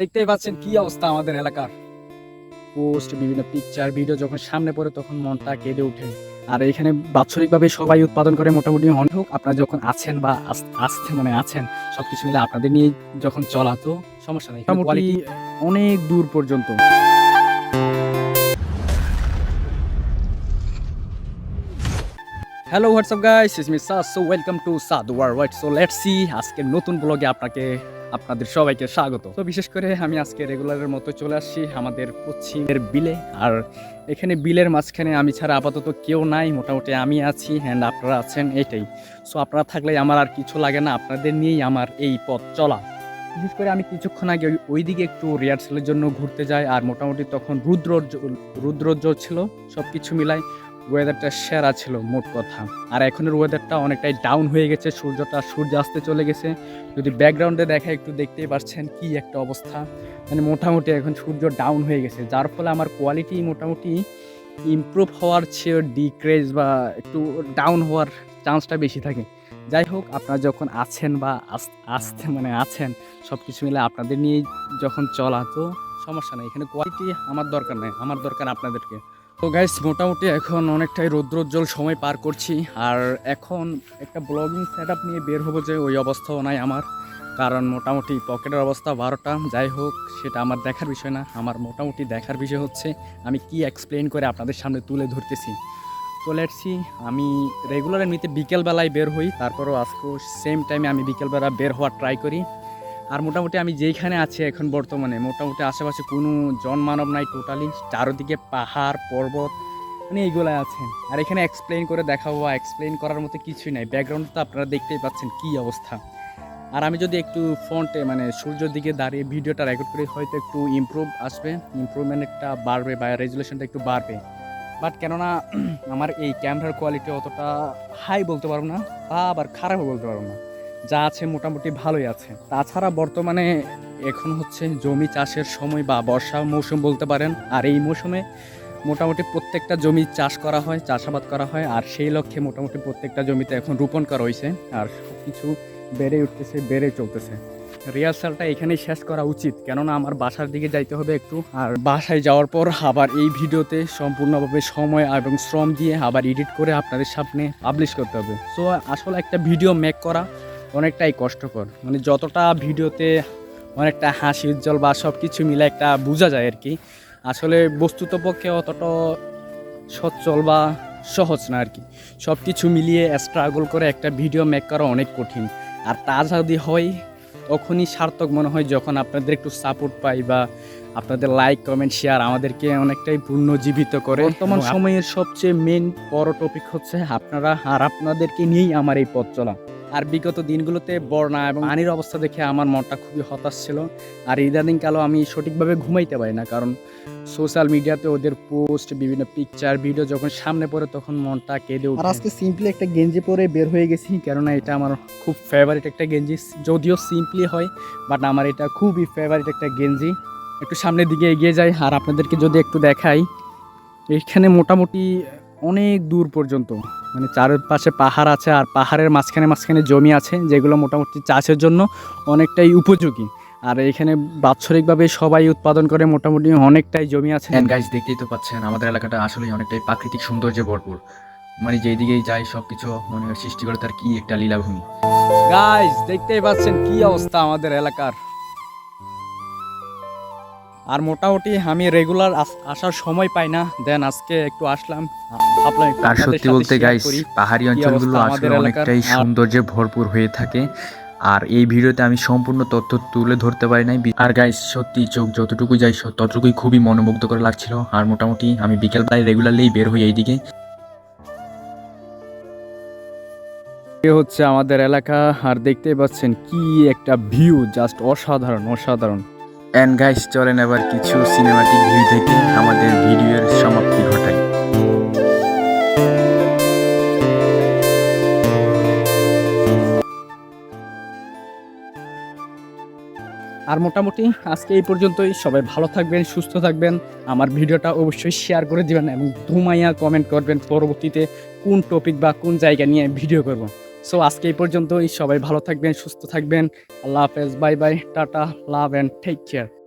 দেখতেই পাচ্ছেন কি অবস্থা আমাদের এলাকার। পোস্ট বিভিন্ন পিকচার ভিডিও যখন সামনে পড়ে তখন মনটা কেঁদে ওঠে। আর এখানে বাৎসরিকভাবে সবাই উৎপাদন করে মোটামুটি অনেক হোক আপনারা যখন আছেন বা আসতে মানে আছেন সবকিছু মিলে আপনাদের নিয়ে যখন চলা তো সমস্যা নেই মোটামুটি অনেক দূর পর্যন্ত। Hello WhatsApp guys is me Saad so welcome to Saad war white so let's see আজকে নতুন ব্লগে আপনাকে আপনাদের সবাইকে স্বাগত। তো বিশেষ করে আমি আজকে রেগুলারের মতো চলে আসছি আমাদের পশ্চিমের বিলে। আর এখানে বিলের মাঝখানে আমি ছাড়া আপাতত কেউ নাই, মোটামুটি আমি আছি অ্যান্ড আপনারা আছেন এটাই। সো আপনারা থাকলে আমার আর কিছু লাগে না, আপনাদের নিয়েই আমার এই পথ চলা। বিশেষ করে আমি কিছুক্ষণ আগে ওই- ওইদিকে একটু রিহার্সালের জন্য ঘুরতে যাই, আর মোটামুটি তখন রুদ্র রুদ্রজ্জ ছিল সব কিছু মিলাই ওয়েদারটা সেরা ছিল, মোট কথা। আর এখনের ওয়েদারটা অনেকটাই ডাউন হয়ে গেছে, সূর্যটা, সূর্য আসতে চলে গেছে। যদি ব্যাকগ্রাউন্ডে দেখা, একটু দেখতেই পাচ্ছেন কি একটা অবস্থা। মানে মোটামুটি এখন সূর্য ডাউন হয়ে গেছে, যার ফলে আমার কোয়ালিটি মোটামুটি ইমপ্রুভ হওয়ার চেয়ে ডিক্রেজ বা একটু ডাউন হওয়ার চান্সটা বেশি থাকে। যাই হোক, আপনারা যখন আছেন বা আসতে মানে আছেন সব কিছু মিলে আপনাদের নিয়ে যখন চলা, তো সমস্যা নেই। এখানে কোয়ালিটি আমার দরকার নেই, আমার দরকার আপনাদেরকে। তো গাইস মোটামুটি এখন অনেকটাই রৌদ্রোজ্জ্বল সময় পার করছি। আর এখন একটা ব্লগিং সেট নিয়ে বের হব যে ওই অবস্থাও নাই আমার। কারণ মোটামুটি পকেটের অবস্থা বারোটা। যাই হোক, সেটা আমার দেখার বিষয় না, আমার মোটামুটি দেখার বিষয় হচ্ছে আমি কি এক্সপ্লেন করে আপনাদের সামনে তুলে ধরতেছি। তো লেটসি আমি রেগুলার এমনিতে বিকেলবেলায় বের হই, তারপরও আজকেও সেম টাইমে আমি বিকেলবেলা বের হওয়ার ট্রাই করি। আর মোটামুটি আমি যেইখানে আছি এখন বর্তমানে, মোটামুটি আশেপাশে কোনো জনমানব নাই টোটালি চারদিকে পাহাড়, পর্বত মানে এইগুলো আছে। আর এখানে এক্সপ্লেন করে দেখাবো বা এক্সপ্লেন করার মতো কিছুই নাই। ব্যাকগ্রাউন্ড তো আপনারা দেখতেই পাচ্ছেন কি অবস্থা। আর আমি যদি একটু ফ্রন্টে মানে সূর্যের দিকে দাঁড়িয়ে ভিডিওটা রেকর্ড করি, হয়তো একটু ইমপ্রুভ আসবে ইমপ্রুভমেন্টটা বাড়বে বা রেজুলেশনটা একটু বাড়বে। বাট কেননা আমার এই ক্যামেরার কোয়ালিটি অতটা হাই বলতে পারব না, বা আবার খারাপও বলতে পারব না। যা আছে মোটামুটি ভালোই আছে। তাছাড়া বর্তমানে এখন হচ্ছে জমি চাষের সময় বা বর্ষা মৌসুম বলতে পারেন, আর এই মৌসুমে মোটামুটি প্রত্যেকটা জমি চাষ করা হয়, চাষাবাদ করা হয়, আর সেই লক্ষ্যে মোটামুটি প্রত্যেকটা জমিতে এখন রোপণ করা হয়েছে, আর কিছু বেড়ে উঠতেছে, বেড়ে চলতেছে। রিহার্সালটা এখানেই শেষ করা উচিত, কেননা আমার বাসার দিকে যাইতে হবে একটু, আর বাসায় যাওয়ার পর আবার এই ভিডিওতে সম্পূর্ণভাবে সময় এবং শ্রম দিয়ে আবার এডিট করে আপনাদের সামনে পাবলিশ করতে হবে। সো আসলে একটা ভিডিও মেক করা অনেকটাই কষ্টকর। মানে যতটা ভিডিওতে অনেকটা হাসি উজ্জ্বল বা সব কিছু মিলে একটা বোঝা যায় আর কি। আসলে বস্তুত পক্ষে অতটা সচ্ছল বা সহজ না আর কি। সব কিছু মিলিয়ে স্ট্রাগল করে একটা ভিডিও মেক করা অনেক কঠিন। আর তা যদি হয় তখনই সার্থক মনে হয় যখন আপনাদের একটু সাপোর্ট পাই বা আপনাদের লাইক কমেন্ট শেয়ার আমাদেরকে অনেকটাই পুনর্জীবিত করে। বর্তমান সময়ের সবচেয়ে মেন বড় টপিক হচ্ছে আপনারা আর আপনাদেরকে নিয়েই আমার এই পথ চলা। আর বিগত দিনগুলোতে বন্যা এবং পানির অবস্থা দেখে আমার মনটা খুবই হতাশ ছিল। আর ইদানিং কালো আমি সঠিকভাবে ঘুমাইতে পারি না কারণ সোশ্যাল মিডিয়াতে ওদের পোস্ট বিভিন্ন পিকচার ভিডিও যখন সামনে পড়ে তখন মনটা কেঁদে আর আজকে সিম্পলি একটা গেঞ্জি পরে বের হয়ে গেছি। কেননা এটা আমার খুব ফেভারিট একটা গেঞ্জি। যদিও সিম্পলি হয় বাট আমার এটা খুবই ফেভারিট একটা গেঞ্জি। একটু সামনের দিকে এগিয়ে যাই আর আপনাদেরকে যদি একটু দেখাই এখানে মোটামুটি অনেক দূর পর্যন্ত। মানে চারপাশে পাহাড় আছে আর পাহাড়ের মাঝখানে মাঝখানে জমি আছে যেগুলো মোটামুটি চাষের জন্য অনেকটাই উপযোগী। আর এখানে বাৎসরিকভাবে সবাই উৎপাদন করে মোটামুটি অনেকটাই জমি আছে। গাইজ দেখতেই তো পাচ্ছেন আমাদের এলাকাটা আসলে অনেকটাই প্রাকৃতিক সৌন্দর্যে ভরপুর। মানে যেই দিকেই যাই সব কিছু মনে হয় সৃষ্টিকর্তার কি একটা লীলাভূমি। গাইজ দেখতেই পাচ্ছেন কি অবস্থা আমাদের এলাকার। আর মোটামুটি আমি রেগুলার আসার সময় পাই না। দেন আজকে একটু আসলাম। আর সত্যি বলতে গাইস পাহাড়ি অঞ্চলগুলো আসলে অনেকটাই সৌন্দর্যে ভরপুর হয়ে থাকে। আর এই ভিডিওতে আমি সম্পূর্ণ তথ্য তুলে ধরতে পারি নাই। আর গাইস সত্যি চোখ যতটুকু যাই ততটুকুই খুবই মনোমুগ্ধ করে লাগছিল। আর মোটামুটি আমি বিকেলবেলায় রেগুলারলি বের হই এইদিকে। এ হচ্ছে আমাদের এলাকা। আর দেখতেই পাচ্ছেন কি একটা ভিউ জাস্ট অসাধারণ অসাধারণ। অ্যান্ড গাইস চলেন এবার কিছু সিনেমাটিক ভিউ থেকে আমাদের ভিডিওর সমাপ্তি ঘটাই। আর মোটামুটি আজকে এই পর্যন্তই। সবাই ভালো থাকবেন, সুস্থ থাকবেন। আমার ভিডিওটা অবশ্যই শেয়ার করে দিবেন এবং ধুমাইয়া কমেন্ট করবেন পরবর্তীতে কোন টপিক বা কোন জায়গা নিয়ে ভিডিও করব। সো আজকে এই পর্যন্তই। সবাই ভালো থাকবেন, সুস্থ থাকবেন। আল্লাহ হাফেজ, bye bye, tata love and take care